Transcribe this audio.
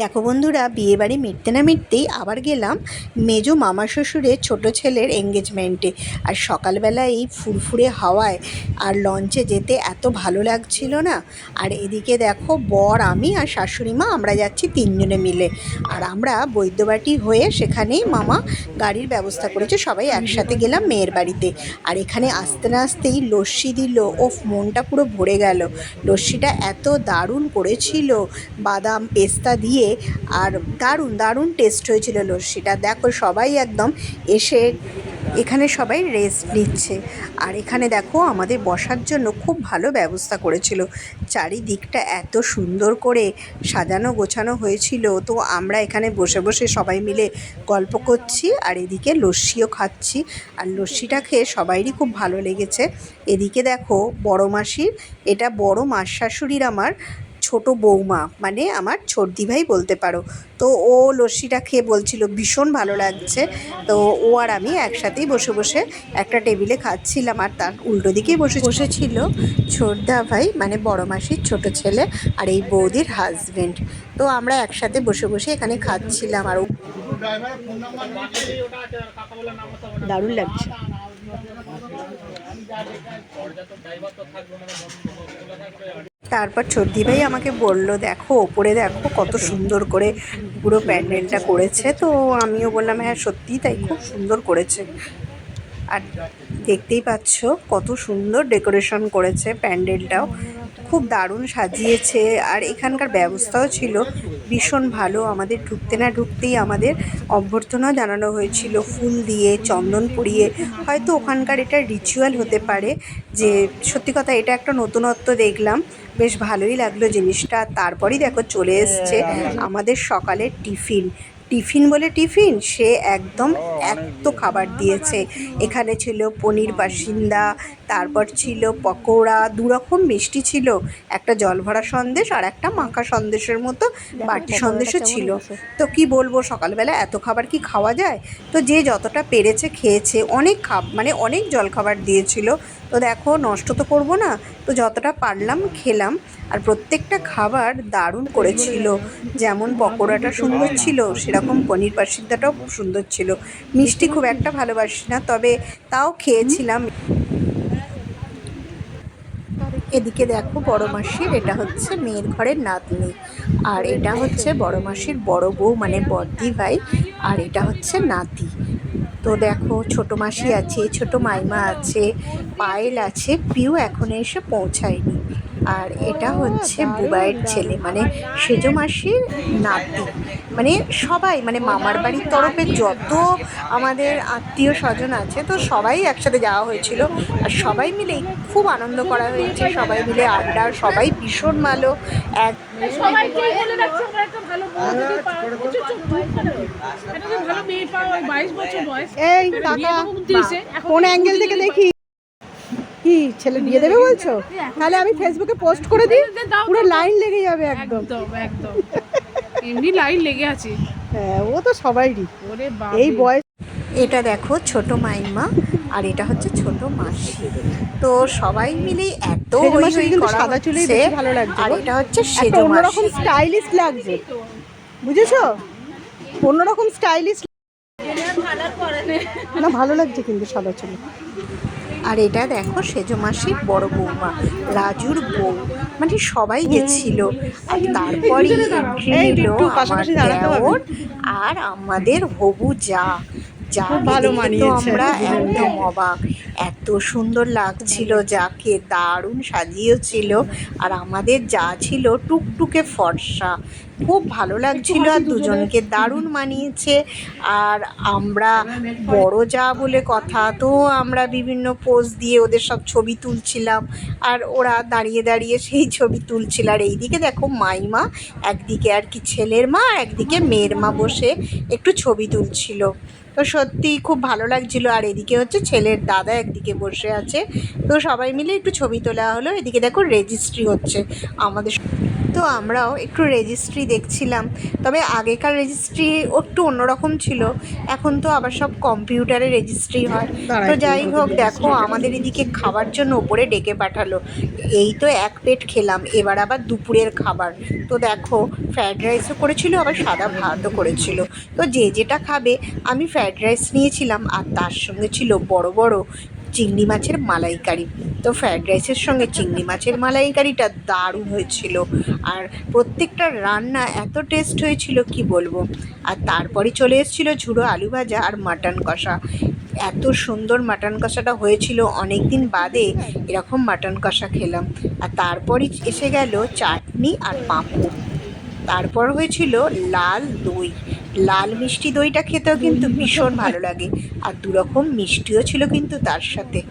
দেখো বন্ধুরা বিয়েবাড়ি মিটতে না মিটতেই আবার গেলাম মেজো মামা শ্বশুরের ছোটো ছেলের এঙ্গেজমেন্টে আর সকালবেলা এই ফুরফুরে হাওয়ায় আর লঞ্চে যেতে এত ভালো লাগছিল না। আর এদিকে দেখো বর, আমি আর শাশুড়ি মা আমরা যাচ্ছি তিনজনে মিলে। আর আমরা বৈদ্যবাটি হয়ে সেখানেই মামা গাড়ির ব্যবস্থা করেছে, সবাই একসাথে গেলাম মেয়ের বাড়িতে। আর এখানে আসতে না আসতেই লস্যি দিল ও মনটা পুরো ভরে গেল। লস্যিটা এত দারুণ করেছিল, বাদাম, পেস্তা দিয়ে আর দারুণ দারুণ টেস্ট হয়েছিল লস্যিটা। দেখো সবাই একদম এসে এখানে সবাই রেস্ট নিচ্ছে। আর এখানে দেখো আমাদের বসার জন্য খুব ভালো ব্যবস্থা করেছিল। চারিদিকটা এত সুন্দর করে সাজানো, গোছানো হয়েছিল। তো আমরা এখানে বসে বসে সবাই মিলে গল্প করছি আর এদিকে লস্যিও খাচ্ছি। আর লস্যিটা খেয়ে সবাইরই খুব ভালো লেগেছে। এদিকে দেখো বড় মাসির, এটা বড় মাস শাশুড়ির আমার ছোট বৌমা মানে আমার ছোটদি ভাই বলতে পারো। তো ও লস্যিটা খেয়ে বলছিল, ভীষণ ভালো লাগছে। তো ও আর আমি একসাথেই বসে বসে একটা টেবিলে খাচ্ছিলাম আর তার উল্টো দিকেই বসে বসেছিল ছোটদা ভাই মানে বড় মাসির ছোট ছেলে আর এই বৌদির হাজবেন্ড তো আমরা একসাথে বসে বসে এখানে খাচ্ছিলাম আর দারুণ লাগছে। তারপর ছোটদি ভাই আমাকে বলল, দেখো, ওপরে দেখো কত সুন্দর করে পুরো প্যান্ডেলটা করেছে। তো আমিও বললাম হ্যাঁ সত্যি তাই, খুব সুন্দর করেছে। আর দেখতেই পাচ্ছ কত সুন্দর ডেকোরেশন করেছে প্যান্ডেলটাও। খুব দারুণ সাজিয়েছে। আর এখানকার ব্যবস্থাও ছিল ভীষণ ভালো। আমাদের ঢুকতে না ঢুকতেই আমাদের অভ্যর্থনা জানানো হয়েছিল ফুল দিয়ে চন্দন পরিয়ে হয়তো ওখানকার এটা রিচুয়াল হতে পারে যে সত্যি কথা এটা একটা নতুনত্ব দেখলাম। বেশ ভালোই লাগল জিনিসটা। তারপরই দেখো চলে এসছে আমাদের সকালের টিফিন। টিফিন বলে টিফিন সে একদম এত খাবার দিয়েছে। এখানে ছিল পনির বাসিন্দা তারপর ছিল পকোড়া দু রকম মিষ্টি ছিল। একটা জল ভরা সন্দেশ আর একটা মাখা সন্দেশের মতো বাটি সন্দেশও ছিল। তো কি বলব সকালবেলা এত খাবার কি খাওয়া যায়? তো যে যতটা পেরেছে খেয়েছে অনেক খাব মানে অনেক জলখাবার দিয়েছিল। তো দেখো, নষ্ট তো করব না। তো যতটা পারলাম খেলাম আর প্রত্যেকটা খাবার দারুণ করেছিল। যেমন পকোড়াটা সুন্দর ছিল, সেরকম পনির পাসিদ্দাটাও খুব সুন্দর ছিল। মিষ্টি খুব একটা ভালোবাসি না, তবে তাও খেয়েছিলাম। এদিকে দেখো, বড় মাসির এটা হচ্ছে মেয়ের ঘরের নাতনি। আর এটা হচ্ছে বড় মাসির বড় বউ মানে বড়দি ভাই আর এটা হচ্ছে নাতি। তো দেখো ছোট মাসি আছে ছোট মাইমা আছে পায়েল আছে পিউ এখনও এসে পৌঁছায়নি। আর এটা হচ্ছে বুবাইয়ের ছেলে মানে সেজো মাসির নাতি। মানে সবাই মানে মামার বাড়ির তরফে যত আমাদের আত্মীয় স্বজন আছে তো সবাই একসাথে যাওয়া হয়েছিল। আর সবাই মিলে খুব আনন্দ করা হয়েছে সবাই মিলে আড্ডা সবাই ভীষণ ভালো। এক এই কোন অ্যাঙ্গেল থেকে দেখি? কি ছেলে বিয়ে দেবে বলছো? তাহলে আমি ফেসবুকে পোস্ট করে দিই পুরো লাইন লেগে যাবে একদম। একদম এমনি লাইন লেগে আছে। হ্যাঁ ও তো সবাইরই। এই বয়স এটা দেখো ছোট মাইমা আর এটা হচ্ছে ছোট মাসি। তো সবাই মিলে এত হই হই করা সাদা চুলেই। বেশি ভালো লাগছে। আর এটা হচ্ছে একটা সেজো অন্যরকম মাসি স্টাইলিশ লাগছে। বুঝেছ? অন্যরকম স্টাইলিশ না ভালো লাগছে কিন্তু সাদা চুলে। আর এটা দেখো সেজো মাসির বড় বৌমা রাজুর বউ। মানে সবাই গেছিল। আর তারপরে আর আমাদের হবু যা। খুব ভালো মানিয়েছে। আমরা। একদম অবাক। এত সুন্দর লাগছিল যাকে দারুণ সাজিয়েছিল। আর আমাদের যা ছিল টুকটুকে ফর্সা। খুব ভালো লাগছিল আর দুজনকে দারুণ মানিয়েছে। আর আমরা বড় যা বলে কথা তো আমরা বিভিন্ন পোজ দিয়ে ওদের সব ছবি তুলছিলাম। আর ওরা দাঁড়িয়ে দাঁড়িয়ে সেই ছবি তুলছিল। আর এইদিকে দেখো মাইমা একদিকে আর কি ছেলের মা আর একদিকে মেয়ের মা বসে একটু ছবি তুলছিল। তো সত্যি খুব ভালো লাগছিল। আর এদিকে হচ্ছে ছেলের দাদা একদিকে বসে আছে। তো সবাই মিলে একটু ছবি তোলা হলো। এদিকে দেখো রেজিস্ট্রি হচ্ছে আমাদের। তো আমরাও একটু রেজিস্ট্রি দেখছিলাম। তবে আগেকার রেজিস্ট্রি একটু অন্যরকম ছিল। এখন তো আবার সব কম্পিউটারে রেজিস্ট্রি হয়। তো যাই হোক দেখো আমাদের এদিকে খাবার জন্য ওপরে ডেকে পাঠালো। এই তো এক প্লেট খেলাম। এবার আবার দুপুরের খাবার। তো দেখো ফ্রায়েড রাইসও করেছিল আবার সাদা ভাতও করেছিল। তো যে যেটা খাবে আমি ফ্রায়েড রাইস নিয়েছিলাম আর তার সঙ্গে ছিল বড় বড় চিংড়ি মাছের মালাইকারি। তো ফ্রায়েড রাইসের সঙ্গে চিংড়ি মাছের মালাইকারিটা দারুণ হয়েছিল আর প্রত্যেকটা রান্না এত টেস্ট হয়েছিল, কি বলব? আর তারপরে চলে এসেছিল ঝুড়ো আলু ভাজা আর মাটন কষা। এত সুন্দর মাটন কষাটা হয়েছিল অনেক দিন বাদে এরকম মাটন কষা খেলাম। আর তারপরই এসে গেল চাটনি আর পাঁপড়। তারপর হয়েছিল লাল দই। লাল মিষ্টি দইটা খেতেও কিন্তু ভীষণ ভালো লাগে। আর দুরকম মিষ্টিও ছিল কিন্তু তার সাথে।